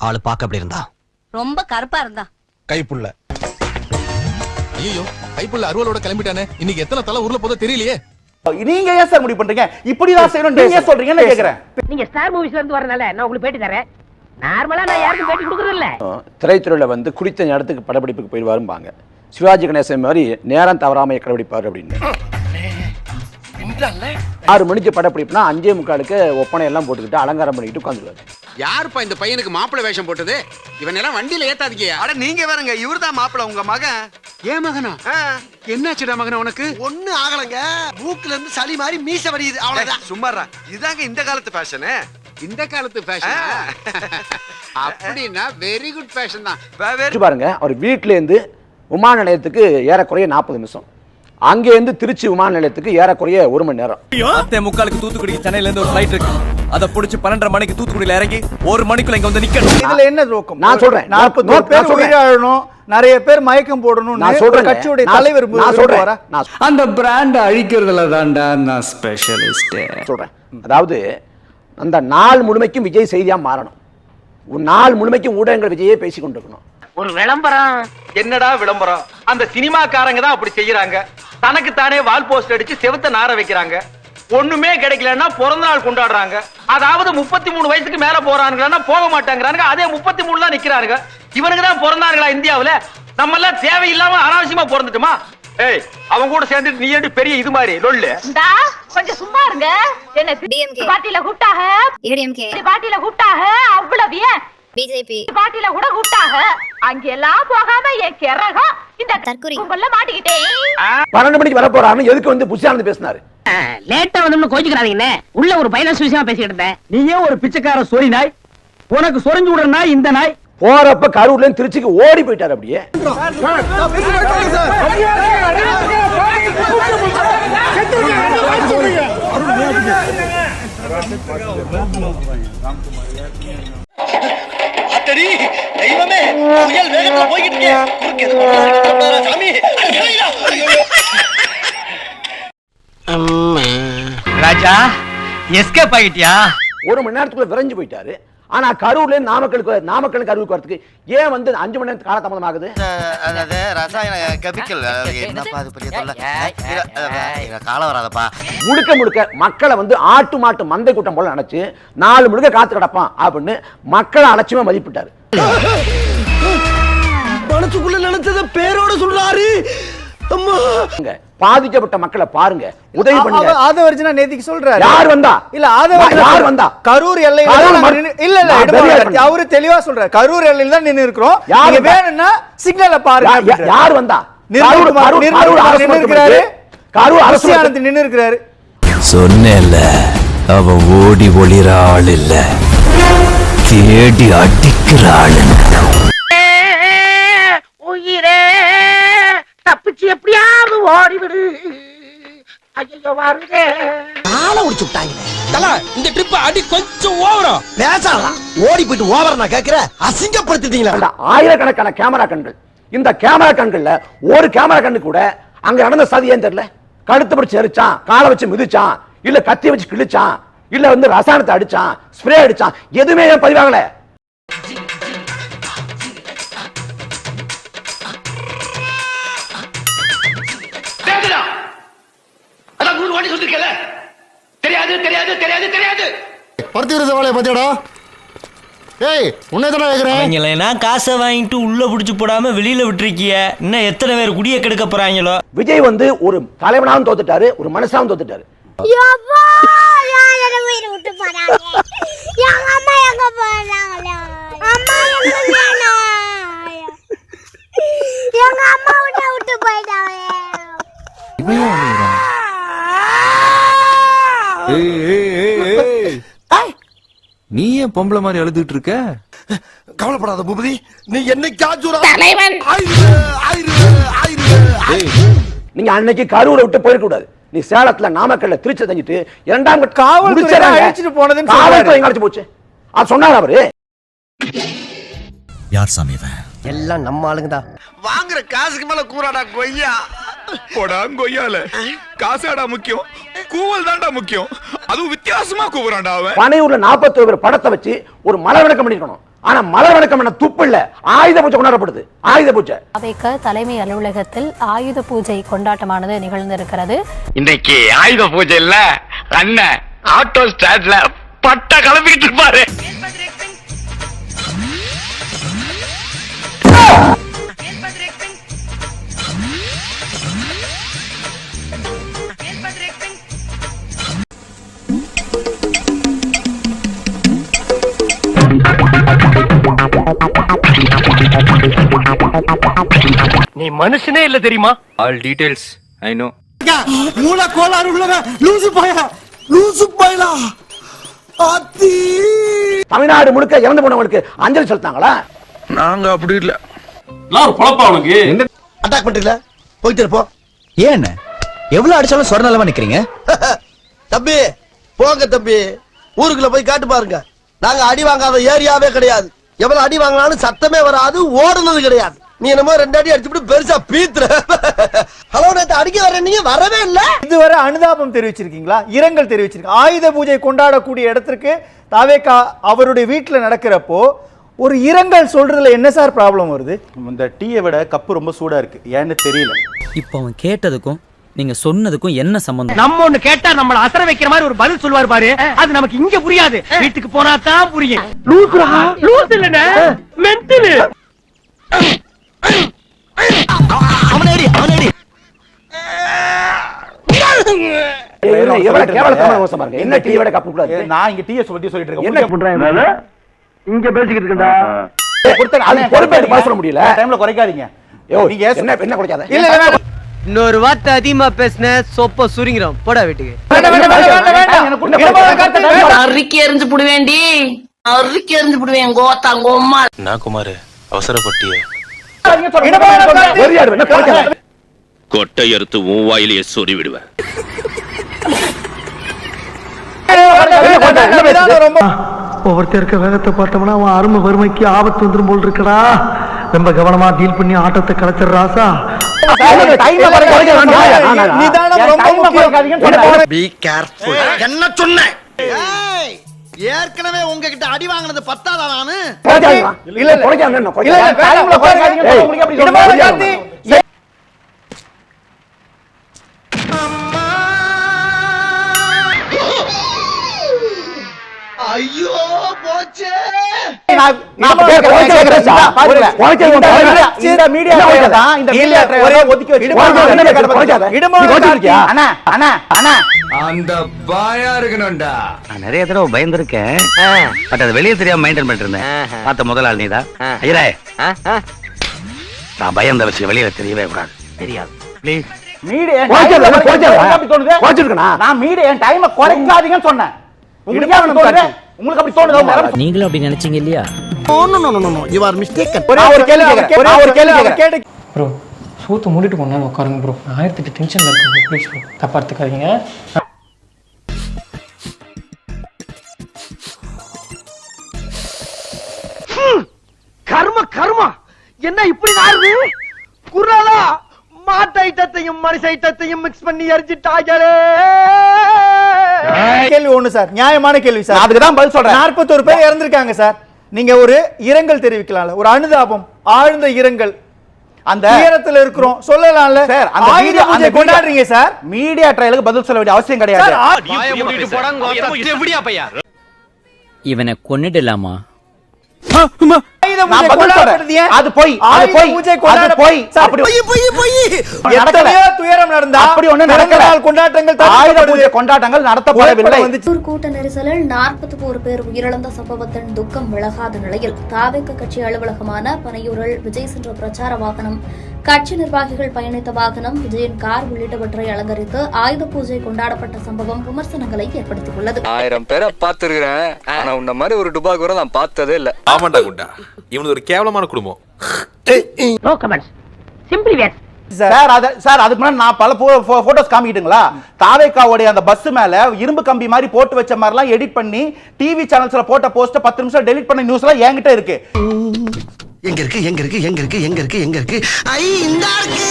ஆளு பார்க்க அப்படி இருந்தா? ரொம்ப கருப்பா இருந்தா. கைப்புள்ள. ஐயோ கைப்புள்ள அருவலோட கிளம்பிட்டானே. இன்னைக்கு எத்தனை தலை ஊர்ல போதோ தெரியலையே. நீங்க ஏன் சார் முடிவு பண்றீங்க? இப்படிதான் செய்யணும். நீங்க ஏன் சொல்றீங்கன்னு கேக்குறேன். நீங்க ஸ்டார் மூவிஸ்ல இருந்து வரனால நான் உங்களுக்கு பேட்டி தரேன். நார்மலா நான் யாருக்கும் பேட்டி கொடுக்கறது இல்ல திரைத்துறையில வந்து குடித்த இடத்துக்கு படப்பிடிப்புக்கு போயிடுவாரும்பாங்க சிவாஜி கணேசன் மாதிரி நேரம் தவறாம கடைபிடிப்பாரு அப்படின்னு. ஆறு மணிக்கு படப்பிடிப்புனா அஞ்சே முக்காலுக்கு ஒப்பனை எல்லாம் போட்டுக்கிட்டு அலங்காரம் பண்ணிக்கிட்டு உட்காந்துருவாரு. யாருப்பா இந்த பையனுக்கு மாப்பிள்ளை வேஷம் போட்டது? இவன் எல்லாம் வண்டியில ஏத்தாதீங்க அட நீங்க வேறங்க. இவர்தான் மாப்பிள உங்க மகன். ஏன் மகனா? என்னாச்சுடா மகனா உனக்கு? ஒண்ணு ஆகலங்க. மூக்குல இருந்து சளி மாதிரி மீச வடியுது. அவ்வளவுதான். சும்மாறா. இதாங்க இந்த காலத்து ஃபேஷனு. இந்த காலத்து ஃபேஷன் அப்படின்னா வெரி குட் ஃபேஷன் தான். பாருங்க அவர் வீட்டுல இருந்து விமான நிலையத்துக்கு ஏறக்குறைய நாற்பது நிமிஷம். அங்கே இருந்து திருச்சி விமான நிலையத்துக்கு ஏறக்குறைய ஒரு மணி நேரம். பத்தே முக்காலுக்கு தூத்துக்குடிக்கு சென்னையில இருந்து ஒரு ஃபிளைட் இருக்கு. அதை புடிச்சு பன்னெண்டரை மணிக்கு தூத்துக்குடியில இறங்கி ஒரு மணிக்குள்ள இங்க வந்து நிக்கணும். இதுல என்ன நோக்கம்? நான் சொல்றேன். ஒரு பேர். உயிரிழணும் நிறைய பேர் மயக்கம் போடணும் நான் சொல்றேன். கட்சியுடைய தலைவர் நான் சொல்றேன். அந்த பிராண்ட் அழிக்கிறதுல தான்டா நான் ஸ்பெஷலிஸ்ட் சொல்றேன். அதாவது அந்த நாள் முழுமைக்கும் விஜய் செய்தியா மாறணும். ஒரு நாள் முழுமைக்கும் ஊடகங்கள் விஜயே பேசி கொண்டிருக்கணும் ஒரு விளம்பரம். என்னடா விளம்பரம்? அந்த சினிமாக்காரங்க தான் அப்படி செய்யறாங்க. தனக்கு தானே வால் போஸ்ட் அடிச்சு செவுத்த நார வைக்கிறாங்க. ஒண்ணுமே கிடைக்கலன்னா பிறந்த நாள் கொண்டாடுறாங்க. அதாவது முப்பத்தி மூணு வயசுக்கு மேல போறானுங்களா போக மாட்டாங்கிறானுங்க. அதே முப்பத்தி மூணு தான் நிக்கிறானுங்க. இவனுக்கு தான் பிறந்தாங்களா இந்தியாவுல? நம்ம எல்லாம் தேவையில்லாம அனாவசியமா பிறந்துட்டுமா? ஏய் அவங்க கூட சேர்ந்துட்டு நீ ஏன்டி பெரிய இது மாதிரி? லொல்லு. கொஞ்சம் சும்மா இருங்க. என்ன. பார்ட்டியில கூப்பிட்டாக பார்ட்டியில கூப்பிட்டாக அவ்வளவு ஏன்? பிஜேபி. பார்ட்டியில கூட கூப்பிட்டாக அங்க எல்லாம் போகாம என் கிறகம். இந்த தற்குறி. கும்பல்ல மாட்டிக்கிட்டேன் பன்னெண்டு மணிக்கு வர போறாருன்னு எதுக்கு வந்து புஷானந்து பேசினாரு? லேட்டா வந்து கோச்சுக்கிறாதீங்கன்னு உள்ள ஒரு பையனா விஷயமா பேசிக்கிட்டு இருந்தேன். நீயே ஒரு பிச்சைக்கார சொறி நாய். உனக்கு சொரிஞ்சு விடுற நாய் இந்த நாய். போறப்ப கரூர்ல இருந்து திருச்சிக்கு ஓடி போயிட்டாரு அப்படியே. அத்தடி தெய்வமே புயல் வேகத்துல போய்கிட்டு இருக்கே. குறுக்கு சாமி? ராஜா எஸ்கேப் ஆகிட்டியா? ஒரு மணி நேரத்துக்குள்ள விரைஞ்சு போயிட்டாரு. ஆனா கரூர்ல நாமக்கலுக்கு நாமக்கல் கரூருக்கு வரதுக்கு ஏன் வந்து அஞ்சு மணி நேரத்துக்கு காலதாமதம் ஆகுது அதாவது ரசாயன கெமிக்கல் என்னப்பா அது பெரிய தொல்லை காலம் வராதப்பா. முழுக்க முழுக்க மக்களை வந்து ஆட்டு மாட்டு மந்தை கூட்டம் போல நினைச்சு நாலு முழுக்க காத்து கிடப்பான் அப்படின்னு மக்களை அலட்சியமா மதிப்பிட்டாரு. மனசுக்குள்ள நினைச்சத பேரோட சொல்றாரு. அம்மா. பாதிக்கப்பட்ட மக்களை பாருங்க. உதவி பண்ணுங்க. ஆதவர்ஜனா நேத்திக்கு சொல்றாரு. யார் வந்தா? இல்ல ஆதவர்ஜனா யார் வந்தா? கரூர் எல்லையில இல்ல இல்ல அவரு தெளிவா சொல்றாரு. கரூர் எல்லையில தான் நின்னு இருக்கிறோம். யார் நீங்க? வேணும்னா சிக்னலை பாருங்க. யார் வந்தா? நின்னு இருக்கிறாரு கரூர் அரசு அரசியானது நின்னு இருக்கிறாரு சொன்னேன்ல அவ ஓடி ஒளிர ஆள் இல்ல தேடி அடிக்கிற ஆளுங்க. உயிரே தப்பிச்சு எப்படியாவது ஓடிவிடு. ஐயோ வருதே இந்த ட்ரிப் அடி கொஞ்சம் ஓவரா? பேசலாம் ஓடி போயிட்டு ஓவர நான் கேக்குற அசிங்கப்படுத்திட்டீங்களா? ஆயிரக்கணக்கான கேமரா கண்கள். இந்த கேமரா கண்கள்ல ஒரு கேமரா கண்ணு கூட அங்க நடந்த சதி ஏன் தெரியல? கழுத்து பிடிச்சு எரிச்சான் காலை வச்சு மிதிச்சான் இல்ல கத்தி வச்சு கிழிச்சான் இல்ல வந்து ரசாயனத்தை அடிச்சான் ஸ்ப்ரே அடிச்சான் எதுவுமே பதிவாகல? தெரியாது தெரியாது தெரியாது தெரியாது. பருத்தி விருது வேலையை பார்த்தியாடா? ஏய் உன்னை தானே கேட்குறேன் அவங்களா காசை வாங்கிட்டு உள்ள புடிச்சு போடாம வெளியில விட்டுருக்கிய. இன்னும் எத்தனை பேர் குடிய கெடுக்க போறாங்களோ? விஜய் வந்து ஒரு தலைவனாவும் தோத்துட்டாரு ஒரு மனுஷனாவும் தோத்துட்டாரு. உயிரை விட்டு போறாங்க? எங்க அம்மா எங்க போறாங்களா? அம்மா எங்க வேணும் எங்க அம்மா விட்டு விட்டு போயிட்டாங்க நீ ஏன் பொம்பளை மாதிரி அழுதுட்டு இருக்க? கவலைப்படாத பூபதி. நீ என்னைக்காச்சும் தலைவன். நீங்க அன்னைக்கு கரூரை விட்டு போயிருக்க கூடாது. நீ சேலத்துல நாமக்கல்ல திருச்சி தங்கிட்டு இரண்டாம் கட்ட காவல்துறை. அழைச்சிட்டு போனதுன்னு காவல்துறை அழைச்சு போச்சு. அது சொன்னாரு அவரு? யார் சாமி எல்லாம் நம்ம ஆளுங்க தான் வாங்குற காசுக்கு மேல கூறாடா கொய்யா. போடா கொய்யால. காசாடா முக்கியம் கூவல் தான்டா முக்கியம். அதுவும் வித்தியாசமா கூவுறான்டா அவன். பனையூர்ல நாற்பத்தி பேர் படத்தை வச்சு ஒரு மலை விளக்கம் பண்ணிருக்கணும். ஆனா மலர் வணக்கம் என்ன துப்பு இல்ல. ஆயுத பூஜை கொண்டாடப்படுது. ஆயுத பூஜை. அவைக்க தலைமை அலுவலகத்தில் ஆயுத பூஜை கொண்டாட்டமானது நிகழ்ந்திருக்கிறது. இன்னைக்கு ஆயுத பூஜை இல்ல அண்ணன் ஆட்டோ ஸ்டாண்ட்ல பட்ட கிளம்பிட்டு இருப்பாரு. நீ மனுஷனே இல்ல தெரியுமா? ஆல் டீடைல்ஸ் ஐ நோ மூல கோளாறு உள்ளவன் லூசு பையா லூசு பையலா. அத்தி தமிழ்நாடு முழுக்க இறந்து போனவங்களுக்கு அஞ்சலி செலுத்தாங்களா நாங்க அப்படி இல்ல. அட்டாக் பண்றீல போயிட்டு இருப்போம் ஏன் எவ்வளவு அடிச்சாலும் சொர நிலமா நிக்கிறீங்க? தம்பி போங்க தம்பி. ஊருக்குள்ள போய் காட்டு பாருங்க. நாங்க அடி வாங்காத ஏரியாவே கிடையாது. எவ்வளவு அடி வாங்கினாலும் சத்தமே வராது ஓடுனது கிடையாது. நீ என்னமோ ரெண்டு அடி அடிச்சுட்டு பெருசா பீத்துற. ஹலோ நேத்து அடிக்க வர நீங்க வரவே இல்ல. இதுவரை அனுதாபம் தெரிவிச்சிருக்கீங்களா? இரங்கல் தெரிவிச்சிருக்கீங்க. ஆயுத பூஜை கொண்டாடக்கூடிய இடத்திற்கு தாவேக்கா அவருடைய வீட்டுல நடக்கிறப்போ ஒரு இரங்கல் சொல்றதுல என்ன சார் ப்ராப்ளம் வருது? இந்த டீயை விட கப்பு ரொம்ப சூடா இருக்கு. ஏன்னு தெரியல. இப்போ அவன் கேட்டதுக்கும் நீங்க சொன்னதுக்கும் என்ன சம்பந்தம்? நம்ம ஒண்ணு கேட்டா நம்மள அசர வைக்கிற மாதிரி ஒரு பதில் சொல்லுவாரு பாரு. அது நமக்கு இங்க புரியாது. வீட்டுக்கு போனா தான் புரியும். லூசுரா? லூஸ் இல்லனே மென்டல் அவனேடி அவனேடி என்ன விட கப்பு கூடாது நான் இங்க டீயை சொல்லிட்டு இருக்கேன் என்ன இங்க பேசிக்கிட்டு இருக்கா குறைக்காதீங்க என்ன குறைக்காத இன்னொரு வார்த்தை அதிகமா பேசின சொப்ப சுருங்கிறோம் போடா வீட்டுக்கு வேண்டாம் அறுக்கி எரிஞ்சு புடுவேண்டி அறுக்கி எரிஞ்சு புடுவேன் நான் இடமாத கருத்தை வெறியாடு என்ன குறைக்காத கொட்டை அறுத்து உன் வாயிலேயே சொறி விடுவேன். என்ன பேசுது? ரொம்ப ஒவ்வொருத்தர் இருக்க வேகத்தை பார்த்தோம்னா அவன் அருமை வறுமைக்கு ஆபத்து வந்துரும் போல் இருக்கடா. ரொம்ப கவனமா டீல் பண்ணி ஆட்டத்தை பி கேர்ஃபுல் என்ன சொன்னேன் ஏற்கனவே உங்ககிட்ட அடி வாங்கினது பத்தாதா நானு. இல்ல, இல்ல. அண்ணா அண்ணா அந்த பாயா இருக்கணும்டா நான் நிறைய தடவை பயந்துருக்கேன் பட் அது வெளியே தெரியாம மெயின்டைன் பண்ணிட்டு இருந்தேன் பார்த்த முதல் ஆள் நீதான் ஐயரே நான் பயந்த விஷயம் வெளியில தெரியவே கூடாது தெரியாது ப்ளீஸ் மீடியா? நான் மீடியா என் டைமை குறைக்காதீங்கன்னு சொன்னேன் உங்களுக்கு உங்களுக்கு அப்படி தோணுது? நீங்களும் அப்படி நினைச்சீங்க இல்லையா? No no no no you are mistaken நான் ஒரு கேள்வி கேட்கிறேன். நான் ஒரு கேள்வி கேட்கிறேன். ப்ரோ சூத்து மூடிட்டு கொண்டா உட்காருங்க ப்ரோ ஆயிரத்தி எட்டு டென்ஷன்ல இருக்கு ப்ளீஸ் ப்ரோ தப்பா எடுத்துக்காதீங்க. கர்ம கர்மா. என்ன இப்படி நாருது குரலா மாட்டு ஐட்டத்தையும் மனுஷ ஐட்டத்தையும் மிக்ஸ் பண்ணி எரிஞ்சிட்டாங்களே கேள்வி ஒண்ணு சார். நியாயமான கேள்வி சார். அதுக்கு தான் பதில் சொல்றேன். நாற்பத்தோரு பேர் இறந்திருக்காங்க சார். நீங்க ஒரு இரங்கல் தெரிவிக்கலாம்ல. ஒரு அனுதாபம் ஆழ்ந்த இரங்கல். அந்த துயரத்துல இருக்கிறோம். சொல்லலாம்ல. சார் அந்த ஆயுத மீடியா பூஜை கொண்டாடுறீங்க சார். மீடியா ட்ரையலுக்கு பதில் சொல்ல வேண்டிய அவசியம் கிடையாது. இவனை கொன்னிடலாமா? அது பொய், அது பொய், பொய். எத்தனையோ. துயரம் நடந்தா அப்படி ஒண்ணு நடக்கல. கொண்டாட்டங்கள் ஆயுத. பூஜை கொண்டாட்டங்கள் நடத்தப்படவில்லை கூட்ட நெரிசலில் நாற்பத்தி ஒரு பேர் உயிரிழந்த சம்பவத்தின் துக்கம் விலகாத நிலையில் தாவேக்க கட்சி அலுவலகமான பனையூரில் விஜய் சென்ற பிரச்சார வாகனம் கட்சி நிர்வாகிகள் பயணித்த வாகனம் விஜயின் கார் உள்ளிட்டவற்றை அலங்கரித்து ஆயுத பூஜை கொண்டாடப்பட்ட சம்பவம் விமர்சனங்களை ஏற்படுத்தியுள்ளது ஆயிரம் பேரை பார்த்திருக்கிறேன் ஆனா உன்ன மாதிரி ஒரு டுபா கூட நான் பார்த்ததே இல்ல ஆமாண்டா குண்டா இவனது ஒரு கேவலமான குடும்பம். No comments simply waste sir அத சார் அதுக்கு முன்னாடி நான் பல போட்டோஸ் காமிக்கிட்டுங்களா? தாவேக்காவுடைய அந்த பஸ் மேல இரும்பு கம்பி மாதிரி போட்டு வச்ச மாதிரிலாம் எடிட் பண்ணி டிவி சேனல்ஸ்ல போட்ட போஸ்ட் பத்து நிமிஷம் டெலிட் பண்ண நியூஸ் எல்லாம் என்கிட்ட இருக்கு. எங்க இருக்கு எங்க இருக்கு எங்க இருக்கு எங்க இருக்கு எங்க இருக்கு? ஐ இந்த இருக்கு!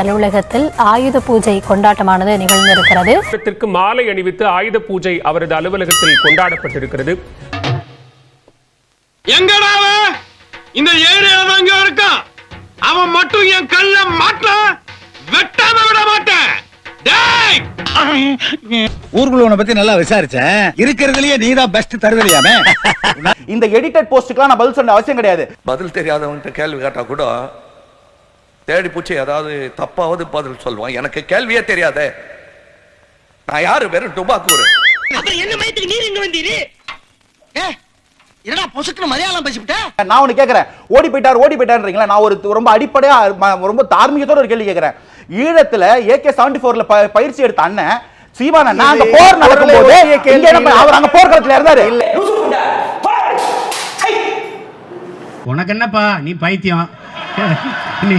அலுவலகத்தில் ஆயுத பூஜை கொண்டாட்டமானது நிகழ்ந்திருக்கிறது. மாலை அணிவித்து ஆயுத பூஜை அவரது அலுவலகத்தில் கொண்டாடப்பட்டிருக்கிறது. எங்கடா அவன் இந்த ஏரியால தான் இங்க இருக்கான் அவன் மட்டும் என் கல்ல மாட்ட வெட்டாம விட மாட்டேன். டேய்! ஊருக்குள்ள உன்னை பத்தி நல்லா விசாரிச்சேன். இருக்கிறதுலயே நீதான் பெஸ்ட் தருதலையாமே இந்த எடிட்டட் போஸ்ட்டுக்கெல்லாம் நான் பதில் சொல்ல அவசியம் கிடையாது. பதில் தெரியாதவன்கிட்ட கேள்வி கேட்டா கூட தேடி பூச்சி ஏதாவது தப்பாவது பதில் சொல்லுவான். எனக்கு கேள்வியே தெரியாதே. நான் யாரு? வெறும் டுபாக்கூரு என்னடா பொசுக்குன்னு மலையாளம் பேசிவிட்ட? நான் ஒண்ணு கேக்குறேன். ஓடி போயிட்டார் ஓடி போயிட்டாருன்றீங்களா? நான் ஒரு ரொம்ப அடிப்படையா ம- ரொம்ப தார்மீகத்தோட ஒரு கேள்வி கேக்குறேன். ஈழத்துல ஏகே செவன்டி போர்ல பயிற்சி எடுத்த அண்ணன் சீமான் அண்ணா அங்க போர் நடக்கும் போது ஓடிய கேள்வி இங்க என்ன- அவர் அங்க போர்க்களத்துல இருந்தாரு உனக்கு என்னப்பா? நீ பைத்தியம். நீ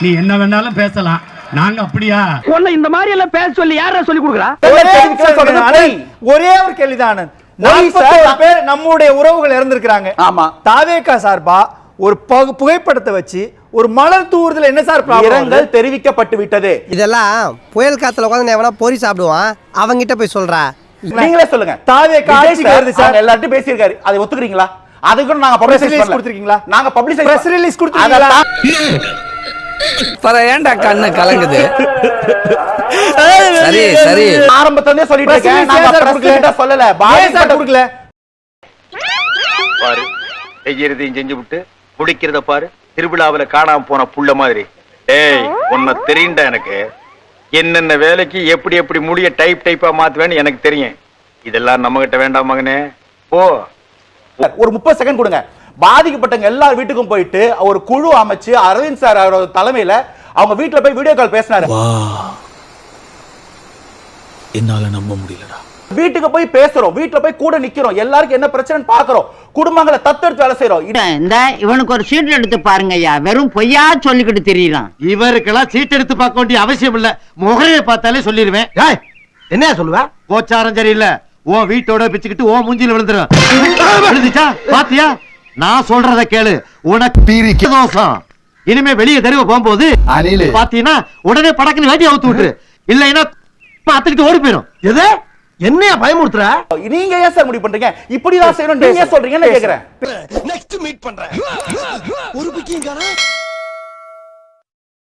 நீ என்ன வேணாலும் பேசலாம். நாங்க அப்படியா? உன்னை இந்த மாதிரி எல்லாம் பேச சொல்லி யாரா சொல்லி கொடுக்குறா. ஒரே ஒரு கேள்விதான் ஆனந்த். பொய் சார். 41 பேர் நம்முடைய உறவுகள் இறந்திருக்கிறாங்க ஆமா. தாவேகா சார்பா ஒரு பகு- புகைப்படத்தை வச்சு ஒரு மலர் தூவுறதுல என்ன சார்? இரங்கல் தெரிவிக்கப்பட்டு விட்டது இதெல்லாம் புயல் காத்துல உட்காந்து எவனா பொறி சாப்பிடுவான் அவங்கிட்ட போய் சொல்றா நீங்களே சொல்லுங்க தாவேகா விஜய் ஆட்சிக்கு சார் எல்லார்ட்டும் பேசியிருக்காரு அதை ஒத்துக்கிறீங்களா அதுக்கு கூட நாங்க பப்ளிசைஸ் கொடுத்திருக்கீங்களா? நாங்க பப்ளிசைஸ் Press release கொடுத்திருக்கீங்களா? ஏன்டா கண்ணு கலங்குது? சரி சரி. ஆரம்பத்துல சொல்லிட்டு இருக்கேன்? கிட்ட சொல்லல. சார் கொடுக்கல. பாரு செய்யறதையும் செஞ்சு விட்டு குடிக்கிறத பாரு. திருவிழாவுல காணாம போன புள்ள மாதிரி. டேய் உன்னை தெரியும்டா எனக்கு. என்னென்ன வேலைக்கு எப்படி எப்படி முடிய டைப் டைப்பா மாத்துவேன்னு எனக்கு தெரியும். இதெல்லாம் நம்ம கிட்ட வேண்டாம் மகனே. போ. ஒரு முப்பது செகண்ட் கொடுங்க. பாதிக்கப்பட்டவங்க எல்லார் வீட்டுக்கும் போயிட்டு ஒரு குழு அமைச்சு அரவிந்த் சார் அவரோட தலைமையில அவங்க வீட்டுல போய் வீடியோ கால் பேசினாரு. என்னால நம்ப முடியலடா. வீட்டுக்கு போய் பேசுறோம். வீட்டுல போய் கூட நிக்கிறோம். எல்லாருக்கும் என்ன பிரச்சனைன்னு பாக்குறோம் குடும்பங்களை தத்தெடுத்து வேலை செய்யறோம் இந்த இவனுக்கு ஒரு சீட் எடுத்து பாருங்க ஐயா. வெறும் பொய்யா சொல்லிக்கிட்டு தெரியலாம் இவருக்கெல்லாம் சீட் எடுத்து பார்க்க வேண்டிய அவசியம் இல்ல. முகரையை பார்த்தாலே சொல்லிடுவேன் என்ன சொல்லுவ? கோச்சாரம் சரியில்லை. ஓ வீட்டோட பிச்சுக்கிட்டு ஓ மூஞ்சில விழுந்துச்சா? பாத்தியா? நான் சொல்றத கேளு. உனக்கு தோசம். இனிமே வெளியே தெருவ போகும்போது பாத்தீங்கன்னா உடனே படக்குன்னு வேட்டி அவுத்து விட்டுரு. இல்லைன்னா பாத்துக்கிட்டு ஓடி போயிடும் எது? என்னைய பயமுறுத்துற? நீங்க ஏன் சார் முடிவு பண்றீங்க? இப்படிதான் செய்யணும் நீங்க சொல்றீங்கன்னு கேக்குறேன். நெக்ஸ்ட் மீட் பண்றேன். ஒரு பிக்கிங்